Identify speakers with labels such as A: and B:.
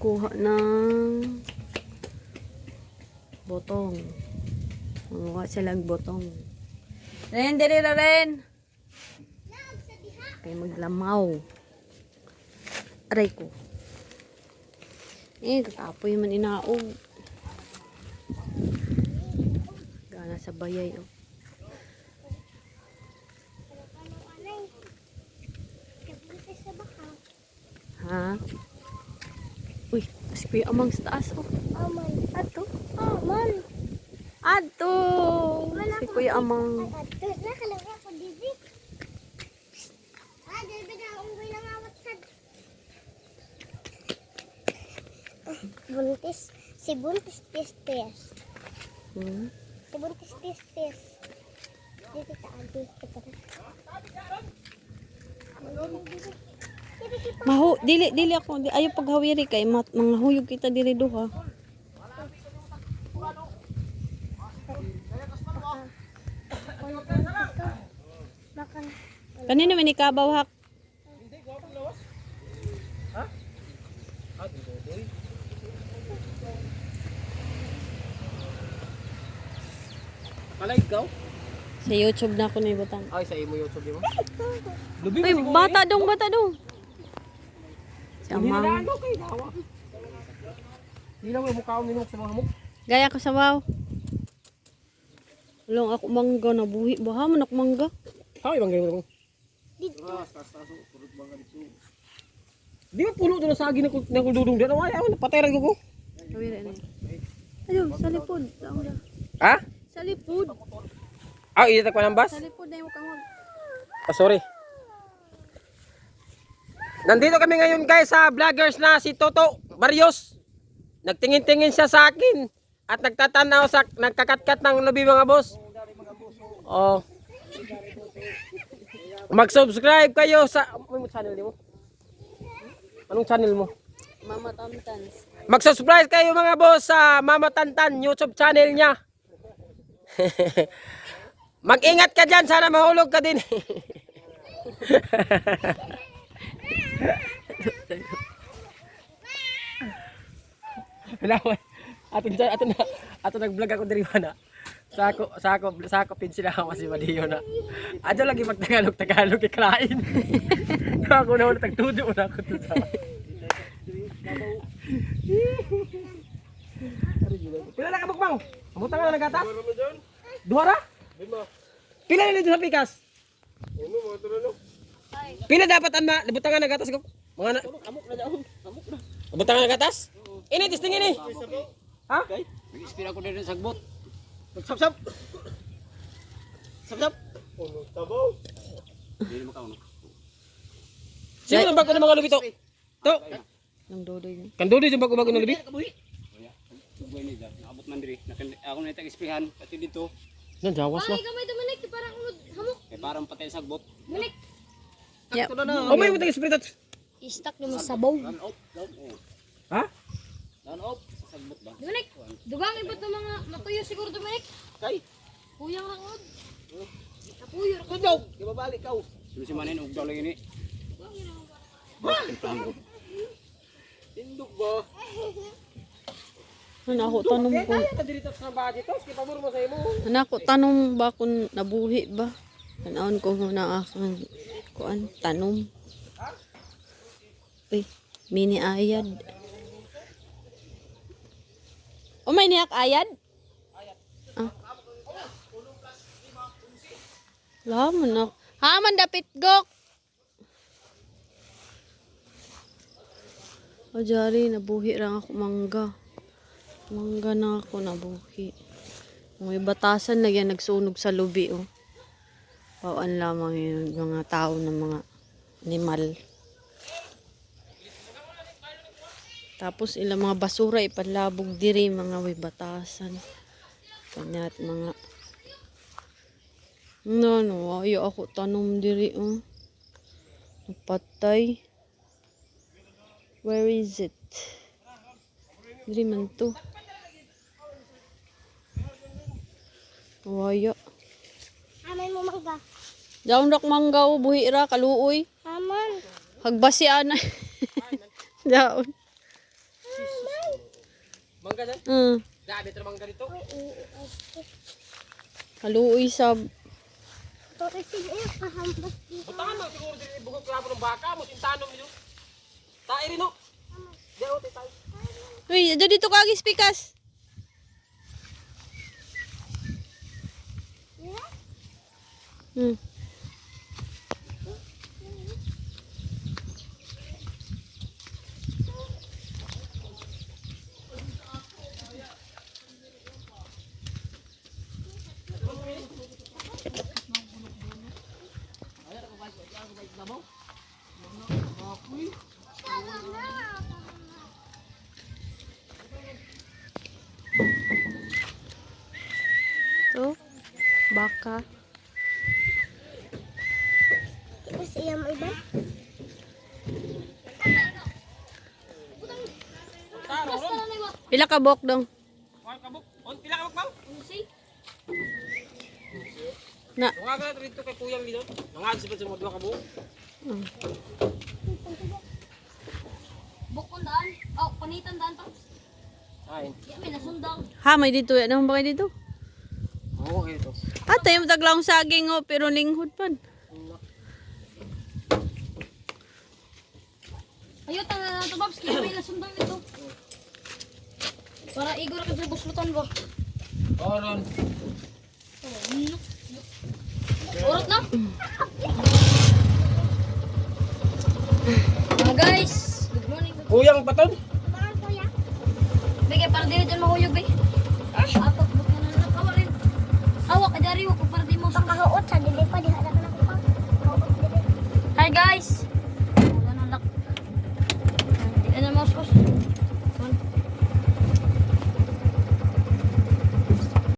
A: kuha ng botong. Manguha sila ng botong. Ren, diri na ren. Kay maglamaw. Aray ko. Eh, kakapoy man inaog. Gana sa bayay, oh. Ha? Uy, mas kuya amang sa taas, oh.
B: Aman.
A: Ato.
B: Aman.
A: Ato! Si kuya amang.
B: Ato, nakalagay ako didi. Ah, dili na unggoy na ngawat sad. Ah, Buntis. Si buntis tis tis.
A: Hmm.
B: Si buntis tis tis. Dito ta adi. Ito na.
A: Mahu, dili, dili ako. Di, ayaw paghawiri kay mat, mga huyog kita dili duha. Kanina may nikabaw hak.
C: Kalay ikaw?
A: Sa YouTube na ako na ibutang.
C: Ay, sa imo YouTube mo? Lubi
A: Uy, bata dong, bata dong.
C: Na
A: amang.
C: lang yung mukha ko minok sa mga hamok.
A: Gaya ko sa wow. Walang ako mangga na buhi. Baha man ako mangga.
C: Ha, ibang ganyan mo.
B: Dito.
C: Di ba puno doon sa agi ng ng dudong doon? Ay, ay, patayaran ko ko.
A: Na. Ayun, sa lipod. Na.
C: Ha?
A: Sa lipod.
C: Ah, itatag pa ng bus?
A: Sa lipod na yung kamag.
C: Ah, sorry. Nandito kami ngayon guys sa vloggers na si Toto Barrios. Nagtingin-tingin siya sa akin at nagtatanaw sa nagkakatkat ng lubi mga boss. Oh. Mag-subscribe kayo sa ano channel mo? Anong channel mo?
A: Mama Tamtans.
C: Mag-subscribe kayo mga boss sa Mama Tantan YouTube channel niya. Mag-ingat ka dyan, sana mahulog ka din. Wala. Ato dyan, ato na, ato nag-vlog ako diri na. Sako, sako, sako pin sila ako kasi madiyo na. Adyo lagi pag Tagalog, Tagalog iklain. ako na wala tagtudo na ako to sa. Pila na ka bukbang? Amutan ka na nagatas? Duha ra? Pila na dito sa pikas? Pila dapat an ma libutan ka nagatas ko? Mga na amok na daon. Amok na. Libutan ka nagatas? Ini testing ini. Ha?
D: Nag-inspire ako din sa sagbot.
C: Sap sap. Sap sap.
D: Hindi mo kauno.
C: Sino nang bago ng mga lubi to?
A: Nang dodoy niya.
C: Kandodo yung bago bago ng lubi?
D: Buhay ni Dad. Naabot man diri. Ako na itag ispihan pati dito.
C: Nan jawas na.
B: Ay, kamay dumanik. Parang unod. Hamok.
D: Kay parang patay sa sagbot.
B: Manik.
A: Yep.
C: Oh may mo tag spirit.
B: Istak naman sabaw.
D: Down up.
C: Ha?
D: Sa ba?
B: Dumanik. Dugang ibot ng mga matuyo siguro dumanik.
C: Kay.
B: Kuyang lang unod. Napuyo.
C: Kudaw. Ibabalik ka.
D: Sino si Manin ug daw lagi ni.
C: Tindog ba?
A: Ano ako tanong ko.
C: Sa sa.
A: Ano ako tanong ba kung nabuhi ba? Tanaon ko na akong kuan tanom. Uy, mini ayad. O may niyak ayad? Ah. Lamon na. Haman dapit gok. O jari, nabuhi lang ako mangga. Mangga na ako nabuhi. May batasan na yan nagsunog sa lubi oh. Pawaan lamang yung mga tao ng mga animal. Tapos ilang mga basura ipanlabog diri mga may batasan. Kanyat mga No, no, ayo ako tanom diri oh. Napatay. Where is it? Diri man to. Waya.
B: Mo mangga.
A: Daon rak manggaw buhi ra kaluoy.
B: Aman.
A: Hagbasi ana. Daon.
C: Mangga dyan?
A: Mm.
C: Dami ito mangga dito.
A: Haluoy sa...
B: Ito isin eh, pahambas.
C: Puntahan mo siguro din bugok klabo ng baka mo. Tintanom nyo. Tae rin no. Ako tayo.
A: Uy, dito ka agis pikas. Hmm. To. Baka. Pila ka bok dong?
C: Kuha ka buk. On pila ka buk bang?
A: Na.
C: Nga ka dito kay kuyang dito. Nga sa sa mo duha ka buk.
A: Mm.
E: Bukon daan. Oh, panitan daan pa.
C: Ay.
E: Di may nasundang.
A: Ha, may dito. Ano ba kayo dito?
C: Oo kayo to.
A: Ah, tayo mataglang saging oh, pero linghod pan.
E: Ayo tanga na to Babs, kaya may nasundang nito. Para igor ka sa buslutan ba?
C: Oron.
E: Urot na. Mga guys, good morning.
C: Kuyang paton.